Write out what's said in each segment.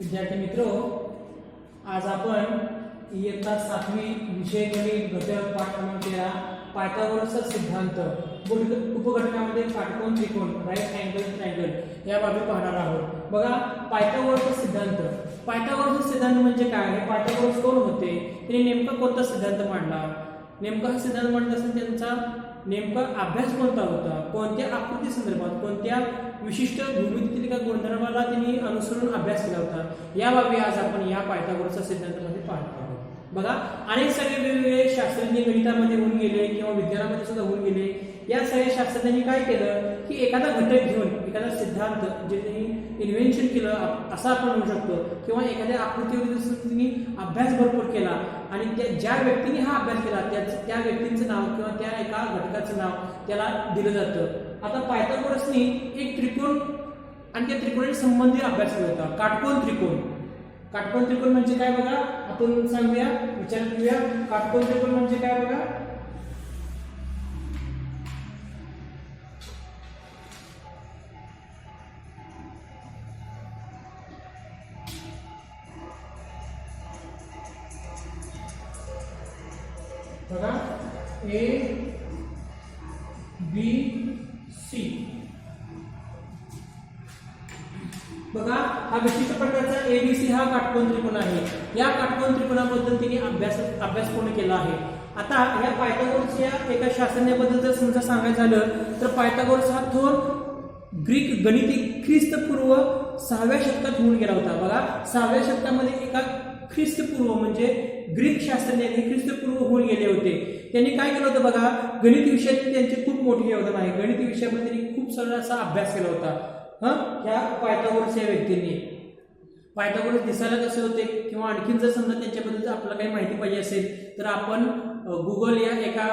विद्यार्थी मित्र आज आपण इयत्ता सातवी विषय गणित घटक पाठ क्रमांक तेरा पायथागोरसचा सिद्धांत उप- उपघटकामध्ये काटकोन त्रिकोण राईट अँगल ट्रायंगल या बाबी पाहणार आहोत. बघा पायथागोरसचा सिद्धांत. पायथागोरसचा सिद्धांत म्हणजे काय? हे पायथागोरस कोण होते? त्यांनी नेमका कोणता सिद्धांत मांडला? नेमका हा सिद्धांत म्हणत असेल त्यांचा नेमका अभ्यास कोणता होता? कोणत्या आकृती संदर्भात कोणत्या विशिष्ट भूमितीतील एका गुणधर्माला त्यांनी अनुसरून अभ्यास केला होता? या बाबी आज आपण या पायथागोरसच्या सिद्धांतामध्ये पाहणार आहोत. बघा अनेक सगळे वेगवेगळे शास्त्रज्ञ गणितामध्ये होऊन गेले किंवा विज्ञानामध्ये सुद्धा होऊन गेले. या सगळ्या शास्त्रज्ञांनी काय केलं? की एखादा घटक घेऊन एखादा सिद्धांत जे त्यांनी इन्व्हेन्शन केलं असं आपण म्हणू शकतो. किंवा एखाद्या आकृतीवर जसं त्यांनी अभ्यास भरपूर केला आणि त्या ज्या व्यक्तीने हा अभ्यास केला त्याच त्या व्यक्तींचं नाव किंवा त्या एका घटकाचं नाव त्याला दिलं जातं. आता पायथागोरसनी एक त्रिकोण आणि त्या त्रिकोणाशी संबंधित अभ्यास केला होता. काटकोण त्रिकोण. काटकोण त्रिकोण म्हणजे काय बघा? आपण सांगूया विचार करूया. काटकोण त्रिकोण म्हणजे काय बघा? आता या पायथागोरस या एका शास्त्रज्ञाबद्दल जर समजा सांगायचं झालं तर पायथागोरस हा थोर ग्रीक गणिती ख्रिस्तपूर्व सहाव्या शतकात होऊन गेला होता. बघा सहाव्या शतकामध्ये एका ख्रिस्तपूर्व म्हणजे ग्रीक शास्त्रज्ञांनी ख्रिस्तपूर्व होऊन गेले होते. त्यांनी काय केलं होतं बघा गणित विषयात त्यांचे खूप मोठे योगदान आहे. गणित विषयामध्ये त्यांनी खूप सारा असा अभ्यास केला होता. हा? ह्या पायथागोरस या व्यक्तींनी. पायथागोरस दिसायला कसे होते? किंवा आणखीन जर समजा त्यांच्याबद्दल जर आपल्याला काही माहिती पाहिजे असेल तर आपण गुगल या एका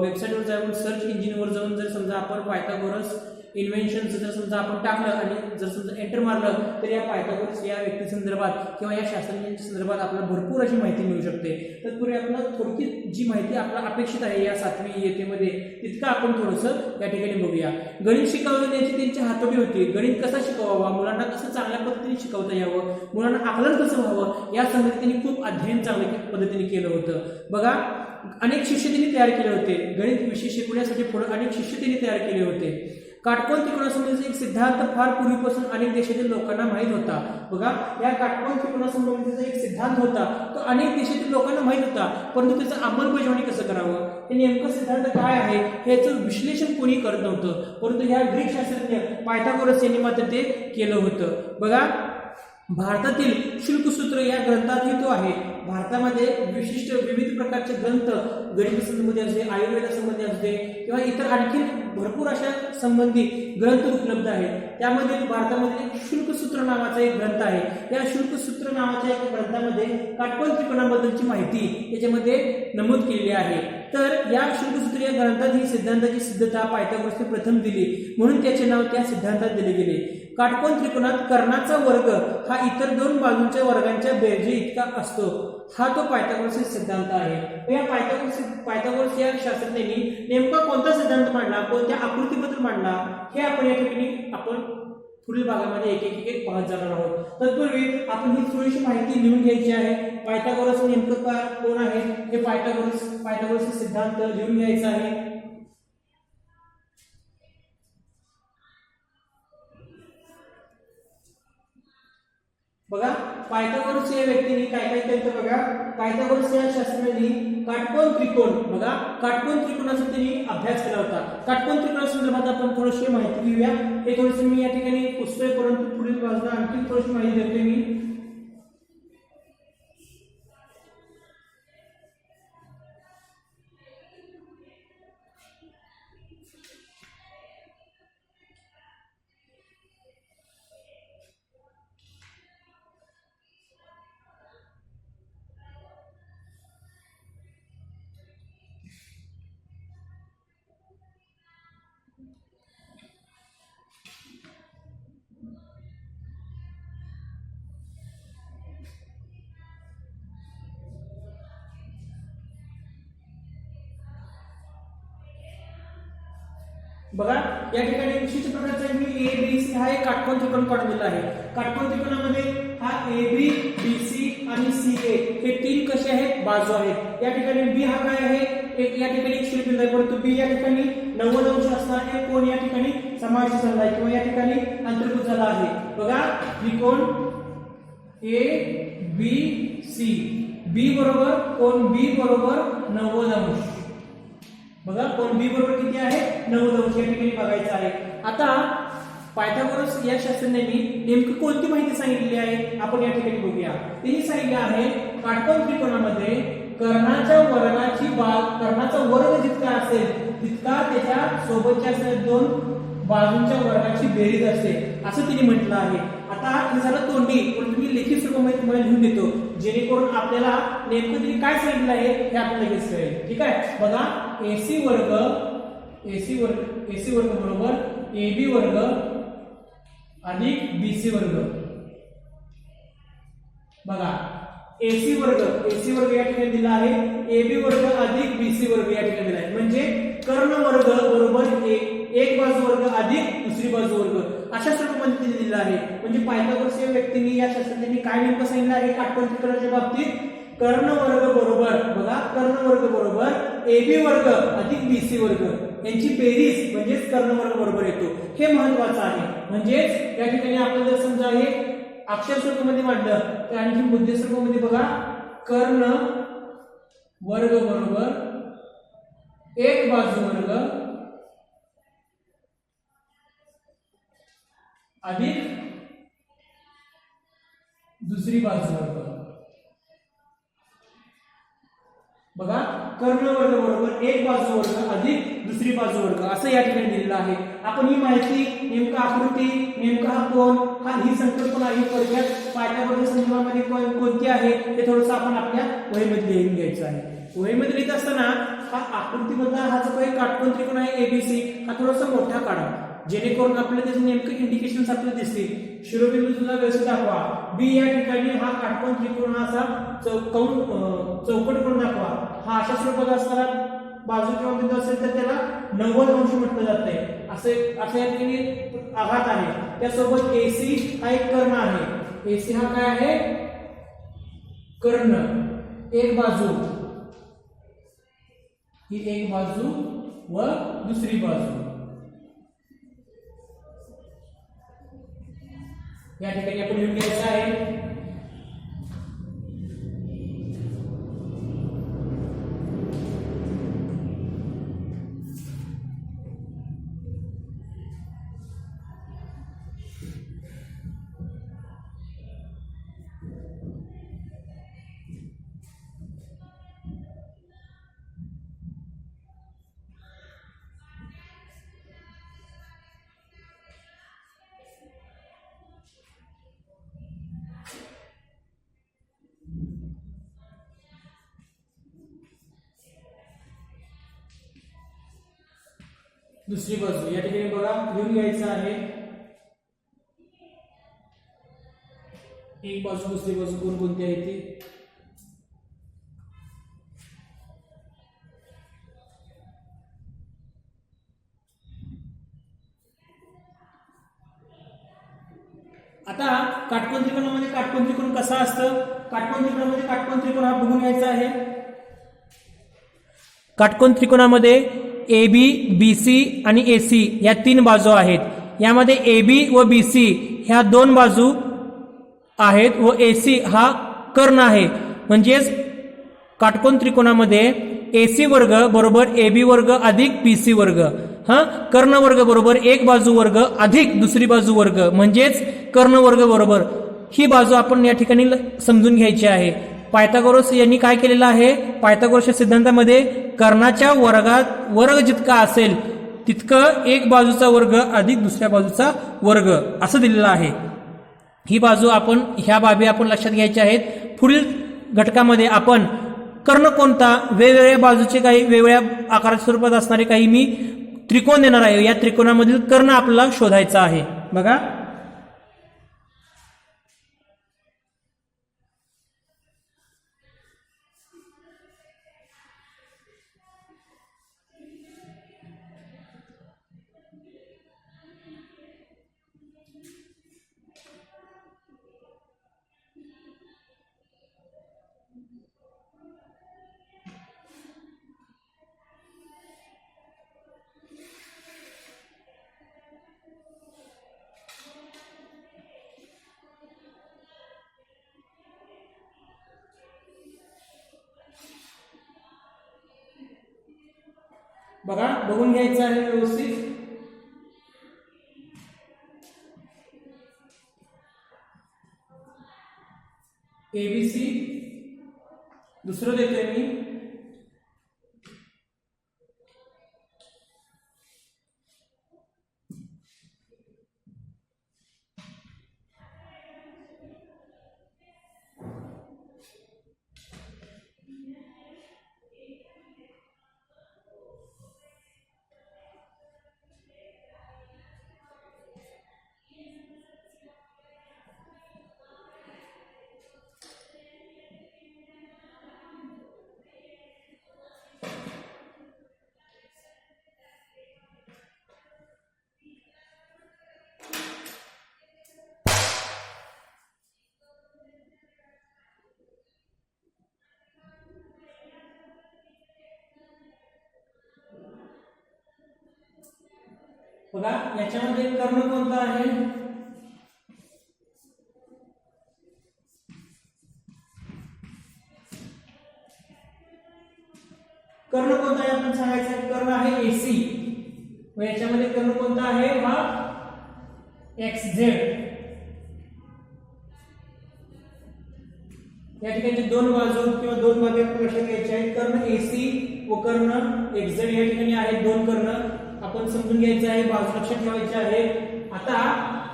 वेबसाईटवर जाऊन सर्च इंजिनवर जाऊन जर समजा आपण पायथागोरस इन्व्हेन्शनचं जर समजा आपण टाकलं आणि जर समजा एंटर मारलं तर या पायथागोरस या व्यक्ती संदर्भात किंवा या शास्त्रज्ञांच्या संदर्भात आपल्याला भरपूर अशी माहिती मिळू शकते. तत्पूर्वी आपल्याला थोडकी जी माहिती आपल्याला अपेक्षित आहे या सातवी इयत्तेमध्ये तितकं आपण थोडंसं या ठिकाणी बघूया. गणित शिकवण्याची त्यांची हातोटी होती. गणित कसा शिकवावा? मुलांना कसं चांगल्या पद्धतीने शिकवता यावं? मुलांना आकलन कसं व्हावं? या संबंधी त्यांनी खूप अध्ययन चांगल्या पद्धतीने केलं होतं. बघा अनेक शिष्य त्यांनी तयार केले होते. गणित विषय शिकवण्यासाठी पुढे अनेक शिष्य त्यांनी तयार केले होते. काटकोन त्रिकोणासंबंधीचा एक सिद्धांत फार पूर्वीपासून अनेक देशातील लोकांना माहीत होता. बघा या काटकोन त्रिकोणासंबंधीचा एक सिद्धांत होता. तो अनेक देशातील लोकांना माहीत होता. परंतु त्याचं अंमलबजावणी कसं करावं? हे नेमकं सिद्धांत काय आहे? ह्याचं विश्लेषण कोणी करत नव्हतं. परंतु ह्या ग्रीक शास्त्रज्ञ पायथागोरस यांनी मात्र ते केलं होतं. बघा भारतातील शुल्कसूत्र या ग्रंथातही तो आहे. भारतामध्ये विशिष्ट विविध प्रकारचे ग्रंथ गणित असते असू दे आयुर्वेदासंबंधी असू दे किंवा इतर आणखी भरपूर अशा संबंधी ग्रंथ उपलब्ध आहेत. त्यामध्ये भारतामध्ये शुल्कसूत्र नावाचा एक ग्रंथ आहे. या शुल्कसूत्र नावाच्या एका ग्रंथामध्ये काटकोन त्रिकोणाबद्दलची माहिती याच्यामध्ये नमूद केलेली आहे. तर या शुल्कसूत्र या ग्रंथात ही सिद्धांताची सिद्धता पायथागोरसने प्रथम दिली. म्हणून त्याचे नाव त्या सिद्धांतात दिले गेले. काटकोन त्रिकोणात कर्णाचा वर्ग हा इतर दोन बाजूंच्या वर्गांच्या बेरजे इतका असतो. हा तो पायथागोरसचा सिद्धांत आहे. या पायथागोरस पायथागोरस या शास्त्रज्ञांनी नेमका कोणता सिद्धांत मांडला? कोणत्या आकृतीबद्दल मांडला? हे आपण या ठिकाणी आपण पुढील भागामध्ये एक एक एक पाहत जाणार आहोत. तत्पूर्वी आपण ही थोडीशी माहिती लिहून घ्यायची आहे. पायथागोरस नेमकं का कोण आहे? हे पायथागोरस पायथागोरसचा सिद्धांत लिहून घ्यायचा आहे. बघा पायथागोरस या व्यक्तीने काय काय केलं बघा? पायथागोरस या शास्त्रज्ञांनी काटकोन त्रिकोण बघा काटकोन त्रिकोणाचा त्यांनी अभ्यास केला होता. काटकोन त्रिकोणासंदर्भात आपण थोडीशी माहिती घेऊया. हे थोडीशी मी या ठिकाणी पुस्तक परंतु पुढील बाजूला आणखी थोडीशी माहिती देते मी. बघा या ठिकाणी विशिष्ट प्रकारचा मी ए बी सी हा एक काटकोन त्रिकोण काढून दिला आहे. काटकोन त्रिकोणामध्ये हा ए बी बी सी आणि सी ए हे तीन कसे आहेत? बाजू आहेत. या ठिकाणी बी हा काय आहे? एक या ठिकाणी एक आहे. परंतु बी या ठिकाणी नव्वद अंश असताना एक कोण या ठिकाणी समावेश झाला आहे किंवा या ठिकाणी अंतर्भूत झाला आहे. बघा त्रिकोण ए बी सी बी बरोबर कोण बी बरोबर नव्वद अंश. बघा कोण बी बरोबर किती आहे? नऊ अंश या ठिकाणी बघायचं आहे. आता पायथागोरस या शास्त्रज्ञांनी नेमकी कोणती माहिती सांगितलेली आहे? आपण या ठिकाणी बघूया. तेही सांगितले आहे काटकोन त्रिकोणामध्ये कर्णाच्या वर्गाची बाग कर्णाचा वर्ग जितका असेल तितका त्याच्या सोबतच्या दोन बाजूंच्या वर्गाची बेरीज असते असं तिने म्हटलं आहे. आता हे झालं तोंडी पण तुम्ही लिखित स्वरूपामध्ये तुम्हाला लिहून देतो. जेणेकरून आपल्याला नेमकं तिने काय सांगितलं आहे हे आपल्याला लगेच कळेल. ठीक आहे? बघा. एसी वर्ग एसी वर्ग एसी वर्ग बरोबर ए बी वर्ग अधिक बीसी वर्ग. बघा एसी वर्ग एसी वर्ग या ठिकाणी दिला आहे ए बी वर्ग अधिक बीसी वर्ग या ठिकाणी दिला आहे. म्हणजे कर्ण वर्ग बरोबर एक बाजू वर्ग अधिक दुसरी बाजू वर्ग. अशा स्वरूपामध्ये पद्धतीने दिलं आहे. म्हणजे पायथागोरस या व्यक्तीने या शास्त्रज्ञांनी काय नेमकं सांगितलं आहे? काटकोन त्रिकोणाच्या बाबतीत कर्ण वर्ग बरोबर. बघा कर्ण वर्ग बरोबर ए वर्ग अधिक बीसी वर्ग. यांची बेरीज म्हणजेच कर्ण वर्ग बरोबर येतो. हे महत्वाचं आहे. म्हणजेच या ठिकाणी आपण जर समजा हे अक्षर स्वरूपामध्ये मांडलं तर आणखी मुद्दे स्वरूपामध्ये बघा. कर्ण वर्ग बरोबर एक बाजू वर्ग अधिक दुसरी बाजू वर्ग. बघा कर्ण वर्ग बरोबर एक बाजू वर्ग अधिक दुसरी बाजू वर्ग असं या ठिकाणी दिलेलं आहे. आपण ही माहिती नेमका आकृती नेमका हा कोण हा ही संकल्पना ही थोडक्यात पायथागोरस संदर्भामध्ये कोणती आहे ते थोडंसं आपण आपल्या वहीमध्ये लिहून घ्यायचं आहे. वहीमध्ये लिहित असताना हा आकृतीमधला हा जो काही काटकोण त्रिकोण आहे एबीसी हा थोडासा मोठा काढा. जेणेकरून आपल्याला त्याचे नेमके इंडिकेशन आपल्याला दिसतील. शिरोबिंदू सुद्धा व्यवस्थित दाखवा. बी या ठिकाणी हा काटकोन त्रिकोण हा असा चौकौन चौकट करून दाखवा. हा अशा स्वरूपात असताना बाजू किंवा बिंदू असेल तर त्याला नव्वद अंश म्हटलं जाते असे अशा या ठिकाणी आघात आहे. त्यासोबत एसी हा एक कर्ण आहे. एसी हा काय आहे? कर्ण. एक बाजू. ही एक बाजू व दुसरी बाजू. या ठिकाणी आपण लिहून घ्यायचं आहे. दुसरी बाजू. या ठिकाणी बघा घेऊन घ्यायचं आहे. एक बाजू दुसरी बाजू कोणकोणती आहे ती? आता काटकोन त्रिकोणामध्ये काटकोन त्रिकोण कसा असतं? काटकोन त्रिकोणामध्ये काटकोन त्रिकोण हा बघून घ्यायचा आहे. काटकोन त्रिकोणामध्ये ए बी बी सी आणि ए सी या तीन बाजू आहेत. यामध्ये ए बी व बी सी ह्या दोन बाजू आहेत व ए सी हा कर्ण आहे. म्हणजेच काटकोन त्रिकोणामध्ये ए सी वर्ग बरोबर ए बी वर्ग अधिक बी सी वर्ग. हा? कर्ण वर्ग बरोबर एक बाजू वर्ग अधिक दुसरी बाजू वर्ग. म्हणजेच कर्ण वर्ग बरोबर. ही बाजू आपण या ठिकाणी ल- समजून घ्यायची आहे. पायथागोरस यांनी काय केलेलं आहे? पायथागोरसच्या सिद्धांतामध्ये कर्णाच्या वर्गात वर्ग जितका असेल तितकं एक बाजूचा वर्ग अधिक दुसऱ्या बाजूचा वर्ग असं दिलेलं आहे. ही बाजू आपण ह्या बाबी आपण लक्षात घ्यायच्या आहेत. पुढील घटकामध्ये आपण कर्ण कोणता वेगवेगळ्या बाजूचे काही वेगवेगळ्या आकाराच्या स्वरूपात असणारे काही मी त्रिकोण देणार आहे. या त्रिकोणामधील कर्ण आपल्याला शोधायचा आहे. बघा. बघा बघून घ्यायचं आहे व्यवस्थित. एबीसी दुसरं देते मी. बघा याच्यामध्ये कर्ण कोणता आहे? कर्ण कोणता आहे आपण सांगायचं? आहे? कर्ण आहे एसी व याच्यामध्ये कर्ण कोणता आहे? हा? एक्स झेड या ठिकाणी दोन बाजू किंवा दोन भागे लक्षात घ्यायचे आहेत. कर्ण एसी व कर्ण एक्स झेड या ठिकाणी आहेत दोन कर्ण. आपण समजून घ्यायचं आहे बाजू लक्षात ठेवायची आहे. आता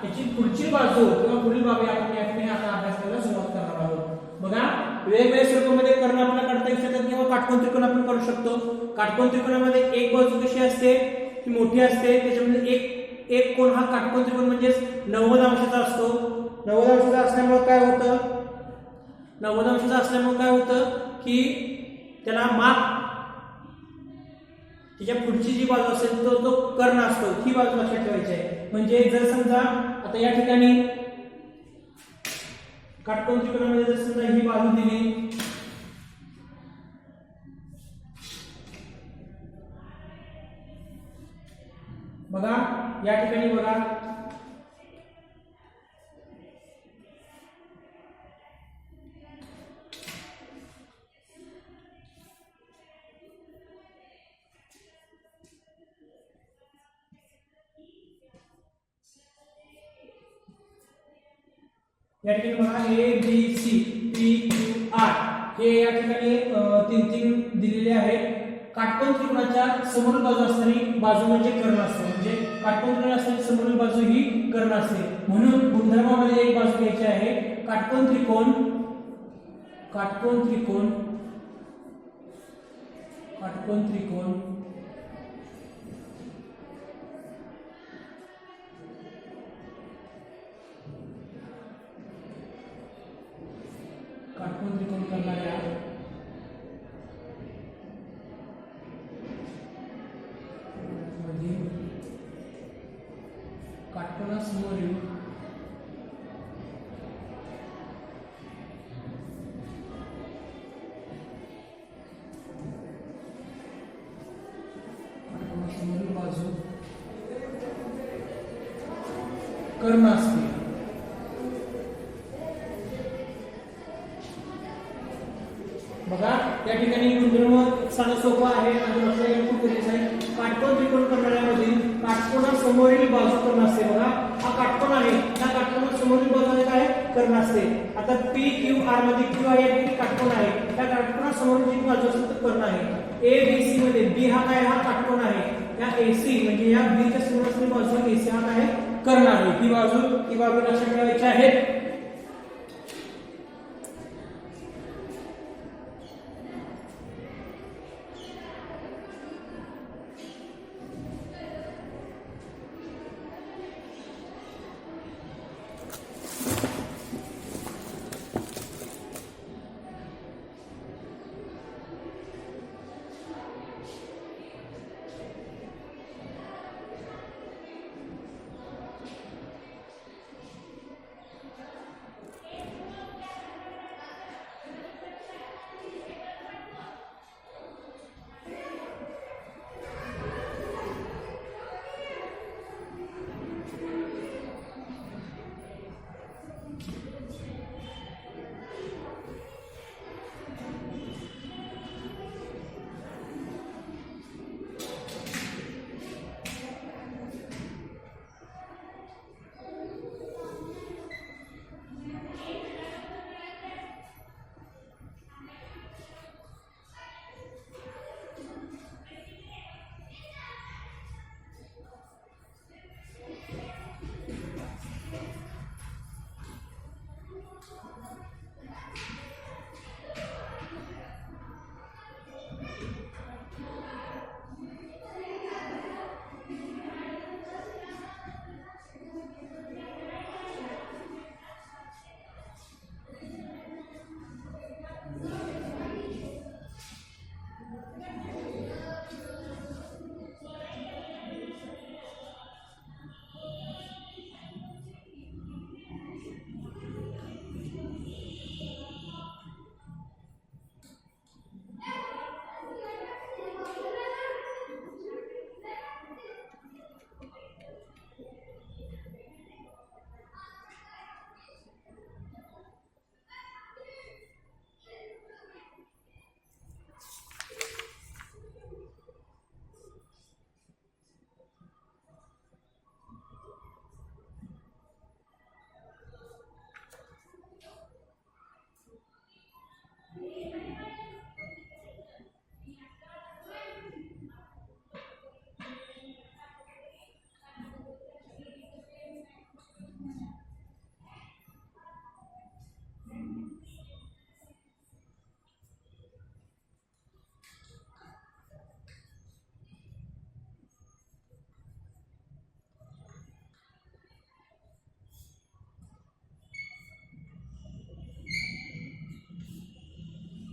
याची पुढची बाजू किंवा पुढील बाबी आपण या ठिकाणी आता अभ्यास करायला सुरुवात करणार आहोत. बघा वेगवेगळ्या स्वरूपामध्ये कर्ण आपल्याला काढता येऊ शकतात किंवा काटकोन त्रिकोण आपण करू शकतो. काटकोन त्रिकोणामध्ये एक बाजू कशी असते? ती मोठी असते. त्याच्यामध्ये एक एक कोण हा काटकोन त्रिकोण म्हणजेच नव्वद अंशाचा असतो. नव्वद अंशाचा असल्यामुळे काय होतं? नव्वद अंशाचा असल्यामुळे काय होतं? की त्याला माप त्याच्या पुढची जी बाजू असेल तो तो कर्ण असतो ही बाजू लक्षात ठेवायची आहे. म्हणजे जर समजा आता या ठिकाणी काटकोन त्रिकोणामध्ये जर समजा ही बाजू दिली बघा या ठिकाणी बघा या ठिकाणी बघा A B C P Q R हे या ठिकाणी तीन तीन दिलेले आहेत. काटकोन त्रिकोणाच्या समोरील बाजू असणारी बाजू म्हणजे कर्ण असते म्हणजे काटकोन त्रिकोण असणारी समोरील बाजू ही कर्ण असते म्हणून गुणधर्मामध्ये एक बाजू घ्यायची आहे. काटकोन त्रिकोण काटकोन त्रिकोण काटकोन त्रिकोण समोरील बाजू कर्ण असते बघा या ठिकाणी गुणधर्म साधं सोपं आहे. आणि आपल्याला खूप गरजेचं आहे काटकोण त्रिकोण करणाऱ्यामध्ये काटकोनासमोरील बाजू कर्ण असते बघा हा काटकोण आहे. त्या काटकोनासमोरील बाजूने काय? कर्ण असते आता पी क्यू आरमध्ये क्यू आहे या ठिकाणी आहे. त्या काटकोनासमोरील जी बाजू असेल तर कर्ण आहे. ए बी सी मध्ये बी हा काय? हा काटकोण आहे. या एसी म्हणजे या बीच्या समोर असलेली बाजू एसी सी हा काय कर्ण आहे? ही बाजू ही बाजू लक्षात ठेवायची आहे.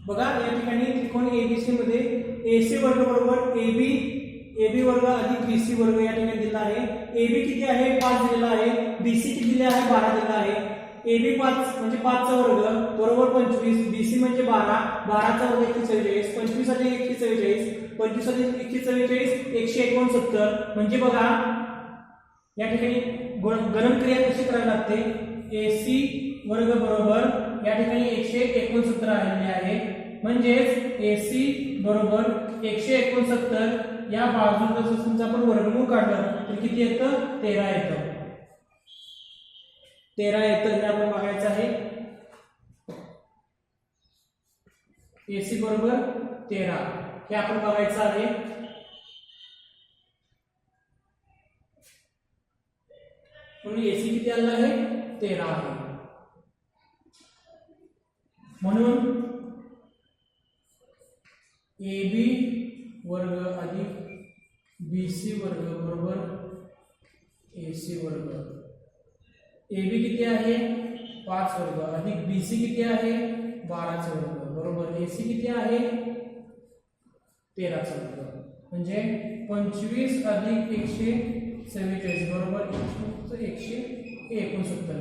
बघा या ठिकाणी त्रिकोण एबीसी मध्ये एसी वर्ग बरोबर एबी एबी वर्ग अधिक बीसी वर्ग या ठिकाणी दिला आहे. एबी किती आहे? पाच दिलेला आहे. बीसी किती दिले आहे? बारा दिला आहे. एबी पाच म्हणजे पाचचा वर्ग बरोबर पंचवीस. बीसी म्हणजे बारा बाराचा वर्ग एकशे चव्वेचाळीस पंचवीस अधिक एकशे चव्वेचाळीस पंचवीस अधिक एकशे चव्वेचाळीस एकशे एकोणसत्तर. म्हणजे बघा या ठिकाणी गरम क्रिया कशी करावी लागते? एसी वर्ग बरोबर या ठिकाणी एकशे एकोणसत्तर आलेले आहे. म्हणजेच एसी बरोबर एकशे एकोणसत्तर या बाजूला जर समजा आपण वर्गमूळ काढलं तर किती येतं? तेरा येतं. तेरा येतं हे आपण बघायचं आहे. एसी बरोबर तेरा. हे आपण बघायचं आहे. म्हणून एसी किती आलेला आहे? तेरा आहे. म्हणून ए बी वर्ग अधिक बी सी वर्ग बरोबर ए सी वर्ग. ए बी किती आहे? पाच वर्ग. अधिक बी सी किती आहे? बाराचा वर्ग. बरोबर. ए सी किती आहे? तेराचा वर्ग. म्हणजे पंचवीस अधिक एकशे चव्वेचाळीस बरोबर? एकशे एकोणसत्तर.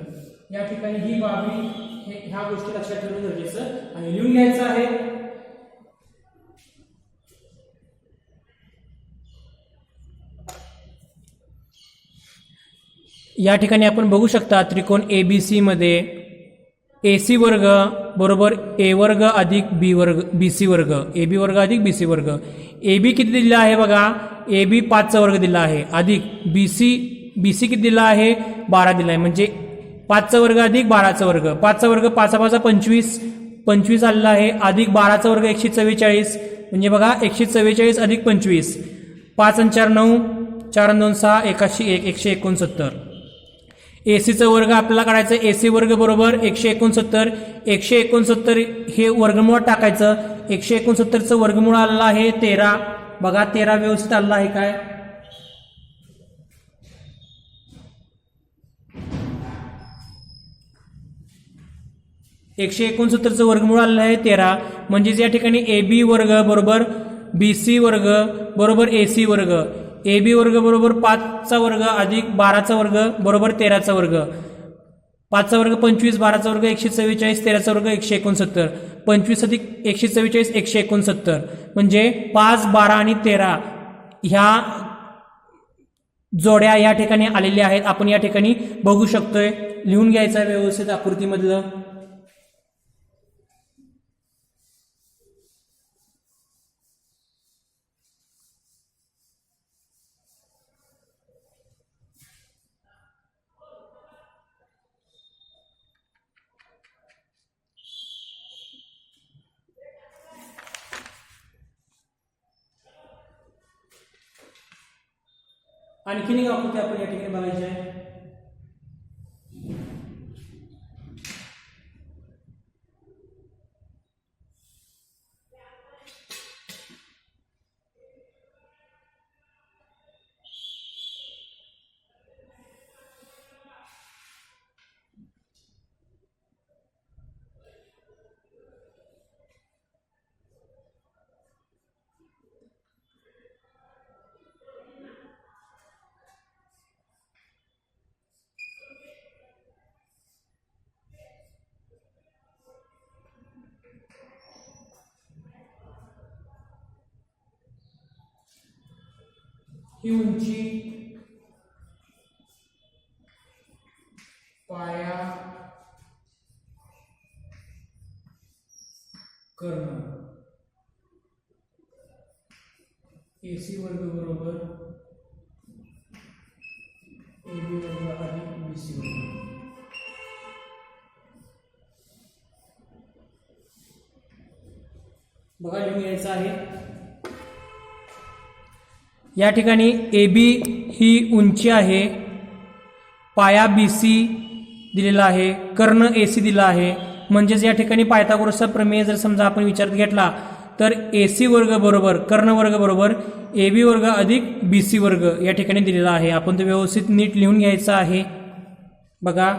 या ठिकाणी ही बाबी ह्या गोष्टी लक्षात ठेवणं गरजेचं आणि लिहून घ्यायचं आहे. या ठिकाणी आपण बघू शकता त्रिकोण ए बी सी मध्ये ए सी वर्ग बरोबर ए वर्ग अधिक बी वर्ग बी सी वर्ग. ए बी वर्ग अधिक बी सी वर्ग. ए बी किती दिला आहे बघा? ए बी पाचचा वर्ग दिला आहे. अधिक बी सी बी सी किती दिला आहे? बारा दिला आहे. म्हणजे पाचचा वर्ग अधिक बाराचा वर्ग. पाचचा वर्ग पाचा पाचा पंचवीस. पंचवीस आलेला आहे. अधिक बाराचा वर्ग एकशे चव्वेचाळीस. म्हणजे बघा एकशे चव्वेचाळीस अधिक पंचवीस. पाच आणि चार नऊ. चार दोन सहा. एकाशे एक. एकशे एकोणसत्तर. ए सीचा वर्ग आपल्याला काढायचं. सी वर्ग बरोबर एकशे एकोणसत्तर. एकशे एकोणसत्तर हे वर्गमूळ टाकायचं. एकशे एकोणसत्तरचं वर्गमूळ आलेलं आहे तेरा. बघा तेरा व्यवस्थित आलेला आहे काय? एकशे एकोणसत्तरचं वर्गमूळ आलेलं आहे तेरा. म्हणजेच या ठिकाणी ए बी वर्ग बरोबर बी सी वर्ग बरोबर ए सी वर्ग. ए बी वर्ग बरोबर पाचचा वर्ग अधिक बाराचा वर्ग बरोबर तेराचा वर्ग. पाचचा वर्ग पंचवीस बाराचा वर्ग एकशे चव्वेचाळीस तेराचा वर्ग एकशे एकोणसत्तर. पंचवीस अधिक एकशे चव्वेचाळीस एकशे एकोणसत्तर. म्हणजे पाच बारा आणि तेरा ह्या जोड्या या ठिकाणी आलेल्या आहेत. आपण या ठिकाणी बघू शकतोय. लिहून घ्यायचं व्यवस्थित आकृतीमधलं. आणखीन एक आकृती आपण या ठिकाणी बघायची आहे. ही उंची पाया कर्ण. एसी वर्ग बरोबर ए बी वर्ग आणि बी सी वर्ग. बघा लिहून घ्यायचं आहे. या ठिकाणी ए बी ही उंची आहे पाया बी सी दिलेला आहे कर्ण ए सी दिला आहे. म्हणजेच या ठिकाणी पायथागोरसचा प्रमेय जर समजा आपण विचारात घेतला तर ए सी वर्ग बरोबर कर्ण वर्ग बरोबर ए बी वर्ग अधिक बी सी वर्ग या ठिकाणी दिलेला आहे. आपण तो व्यवस्थित नीट लिहून घ्यायचा आहे. बघा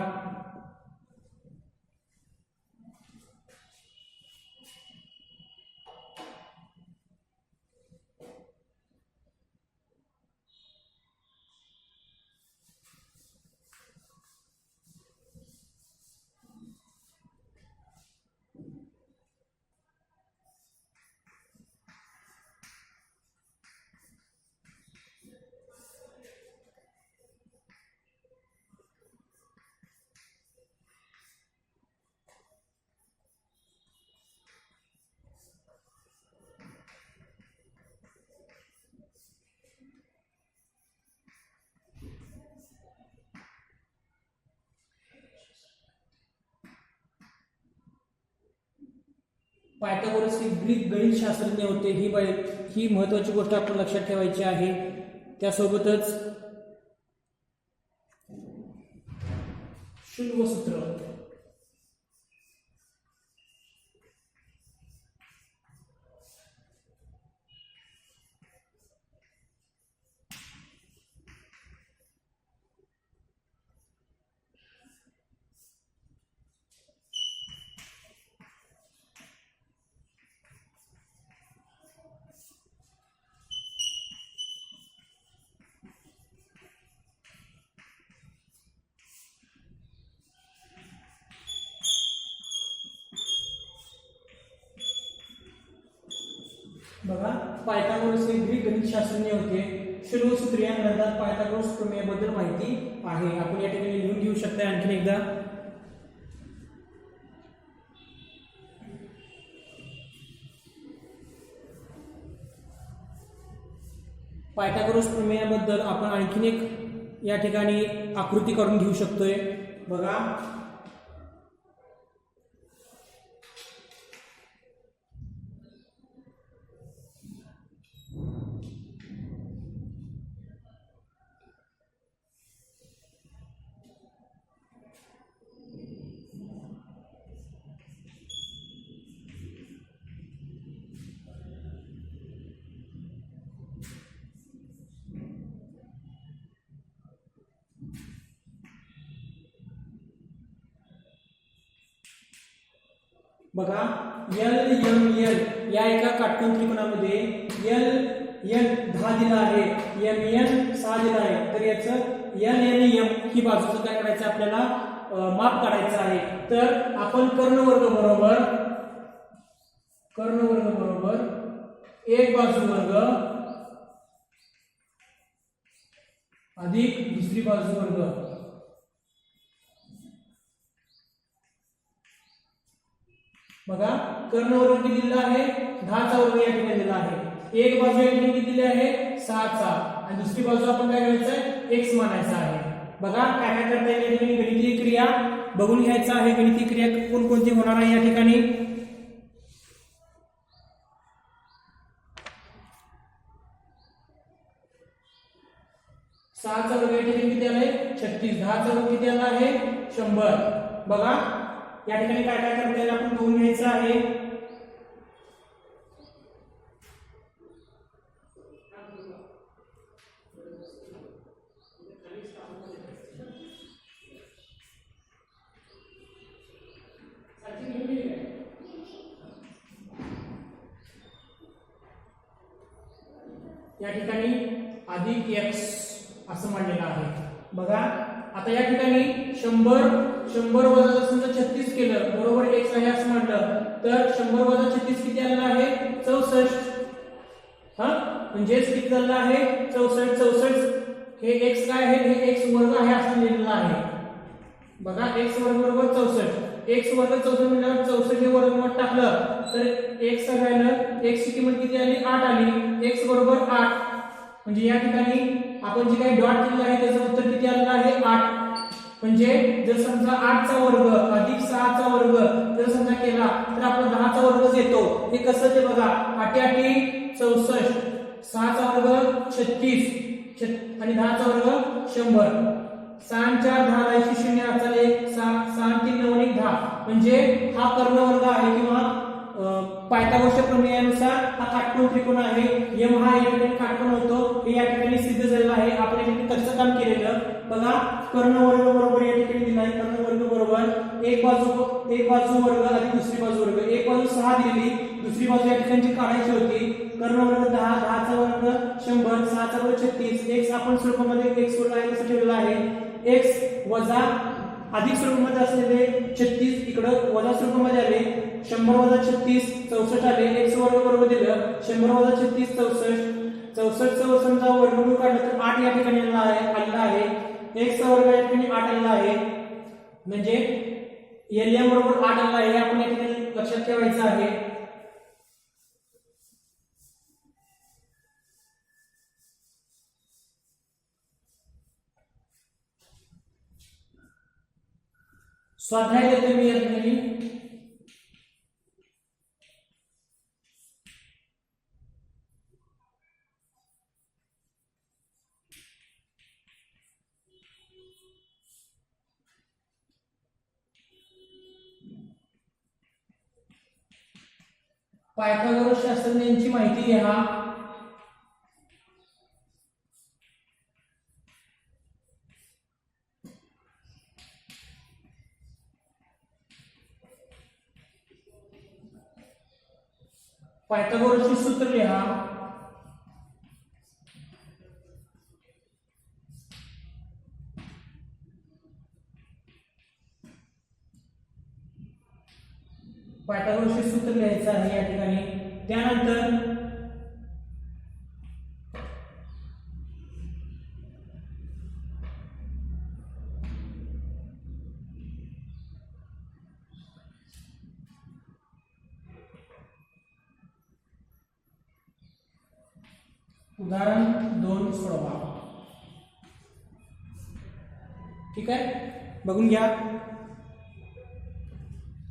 पायथागोरस हे शास्त्रज्ञ होते. ही बाय ही महत्वाची गोष्ट आपण लक्षात ठेवायची आहे. त्यासोबतच शुल्वसूत्र बघा पायथागोरस हे ग्रीक गणित शास्त्रज्ञ होते शुल्वसूत्र पायथागोरस प्रमेयाबद्दल माहिती आहे. आपण या ठिकाणी लिहून घेऊ शकता आणखीन एकदा. पायथागोरस प्रमेयाबद्दल आपण आणखीन एक या ठिकाणी आकृती करून घेऊ शकतोय. बघा. बाजूचं काय करायचं आपल्याला? माप काढायचं आहे. तर आपण कर्णवर्ग बरोबर कर्णवर्ग बरोबर एक बाजू वर्ग अधिक दुसरी बाजू वर्ग बघा कर्णवर्ग किती दिलेला आहे? दहाचा वर्ग या ठिकाणी दिला आहे. एक बाजू या ठिकाणी किती दिली आहे? सहाचा आणि दुसरी बाजू आपण काय करायचं एक्स मानायचा आहे. बघा काय काय करता येईल या ठिकाणी? गणितीय क्रिया बघून घ्यायचं आहे. गणितीय क्रिया कोणकोणती होणार आहे या ठिकाणी? सहाचा वर्ग या ठिकाणी किती आलाय? छत्तीस. दहाचा वर्ग किती आला आहे? शंभर. बघा या ठिकाणी काय काय करता येईल? आपण बघून घ्यायचं आहे. या ठिकाणी अधिक एक्स असं मांडलेलं आहे. बघा आता या ठिकाणी शंभर शंभर वजा जर समजा छत्तीस केलं बरोबर एक्स आहे असं म्हटलं तर शंभर वजा छत्तीस किती आलेलं आहे? चौसष्ट. हा? म्हणजेच किती झालं आहे? चौसष्ट चौसष्ट. हे एक्स काय आहे? हे एक्स वर्ग आहे असं लिहिलेलं आहे. बघा एक्स वर्ग बरोबर चौसष्ट. एक्स वर्ग चौसष्ट म्हणजे चौसष्ट हे वर्गमूळ टाकलं. तर एक्स राहिलं एक्स ची किंमत म्हणजे किती आली? आठ आली. एक्स बरोबर आठ. म्हणजे या ठिकाणी आपण जे काही डॉट केलेलं आहे त्याचं उत्तर किती आलेलं आहे? आठ. म्हणजे जर समजा आठचा वर्ग अधिक सहाचा वर्ग जर समजा केला तर आपला दहाचा वर्गच येतो हे कसं ते बघा. आठी आठी चौसष्ट. सहाचा वर्ग छत्तीस. आणि दहाचा वर्ग शंभर. सहा चार दहा राहायची शून्य आजचा एक सहा तीन नऊ एक दहा. म्हणजे हा कर्णवर्ग आहे किंवा पायथागोरसच्या प्रमेयानुसार हा काटकोण त्रिकोण आहे यम हा या ठिकाणी काटकोण होतो हे या ठिकाणी सिद्ध झालेलं आहे. आपण या ठिकाणी कच्चं काम केलेलं. बघा कर्णवर्ग बरोबर या ठिकाणी दिला आहे कर्णवर्ग बरोबर एक बाजू एक बाजू वर्ग आणि दुसरी बाजू वर्ग. एक बाजू सहा दिलेली दुसरी बाजू या ठिकाणी काढायची होती. कर्णवर्ग दहा दहाचा वर्ग शंभर सहाचा वर्ग छत्तीस. एक आपण स्वरूपामध्ये एक वर्ग आहे तसं ठेवलेला आहे. एक्स वजा अधिक स्वरूपामध्ये असलेले छत्तीस इकडं वजा स्वरूपामध्ये आले शंभर वजा छत्तीस चौसष्ट आले एक्स वर्ग बरोबर दिलं शंभर वजा छत्तीस चौसष्ट चौसष्ट चा समजा वर्गमूळ काढलं तर आठ या ठिकाणी आलेला आहे आलेला आहे. वर्ग या ठिकाणी आठ आलेला आहे. म्हणजे एल एम बरोबर आठ आलेला आहे आपण या ठिकाणी लक्षात ठेवायचं आहे. स्वाध्याय देते मी या ठिकाणी पायथागोरस शास्त्रज्ञांची माहिती घ्या. पायथागोरसचे सूत्र लिहा. पायथागोरसचे सूत्र लिहायचं आहे या ठिकाणी. त्यानंतर उदाहरण दोन सोडवा ठीक आहे बघून घ्या.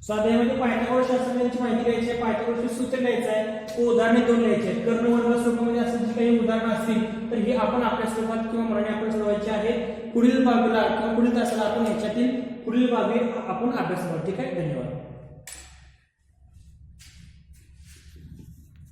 स्वाध्यायामध्ये पायथागोरस शास्त्रज्ञांची माहिती घ्यायची आहे. पायथागोरसचे सूत्र लिहायचं आहे. व उदाहरणे दोन लिहायचे आहेत. कर्ण स्वरूपामध्ये असं जी काही उदाहरणं असतील तर हे आपण आपल्या स्वरूपात किंवा मराठी आपण सोडवायचे आहे पुढील बाबीला किंवा पुढील तासाला आपण याच्यातील पुढील बाबी आपण अभ्यास ठीक आहे? धन्यवाद.